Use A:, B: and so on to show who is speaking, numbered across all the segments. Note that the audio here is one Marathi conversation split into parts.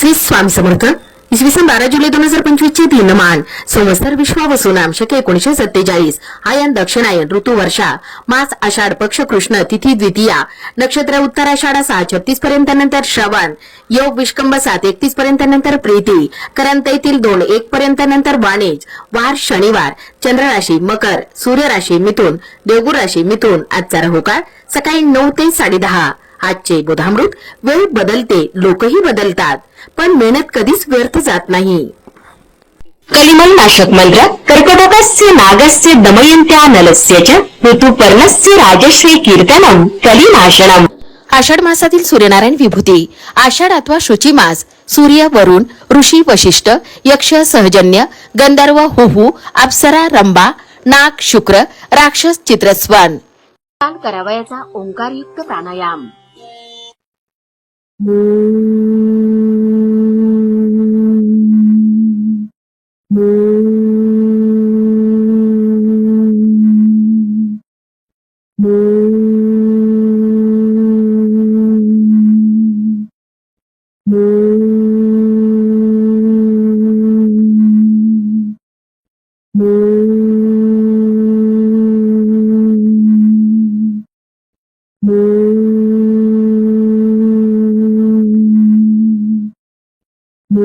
A: श्री स्वामी समर्थ. इसवी सन बारा जुलै दोन हजार पंचवीस चे दिनमान. संवत्सर विश्वावसू नामशके एकोणीशे सत्तेचाळीस. आयन दक्षिणायन ऋतू वर्षा. मास आषाढ पक्ष कृष्ण तिथी द्वितीया. नक्षत्र उत्तर आषाढा सहा छत्तीस पर्यंत नंतर श्रवण. योग विष्कंभ सात एकतीस पर्यंत नंतर प्रीती. करंत येथील दोन एक पर्यंत नंतर वाणिज. वार शनिवार. चंद्र राशी मकर. सूर्य राशी मिथुन. देवगुर राशी मिथुन. आजचा राहुकाळ सकाळी नऊ ते साडेदहा आजचे बोधामृत वेळ बदलते लोकही बदलतात पण मेहनत कधीच व्यर्थ जात नाही.
B: कलिमल नाशक मंत्र कर्कटकस्य नागस्य दमयन्त्या नलस्य च ऋतुपर्णस्य राजश्री कीर्तनम कलिनाशनम.
A: आषाढ मासातील सूर्यनारायण विभूती आषाढ अथवा शुची मास सूर्य वरुण ऋषी वशिष्ठ यक्ष सहजन्य गंधर्व हुहू अप्सरा रंभा नाग शुक्र राक्षस चित्रस्वन.
B: काल करावयाचा ओंकारयुक्त प्राणायाम. Move. ओम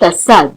B: तत्सद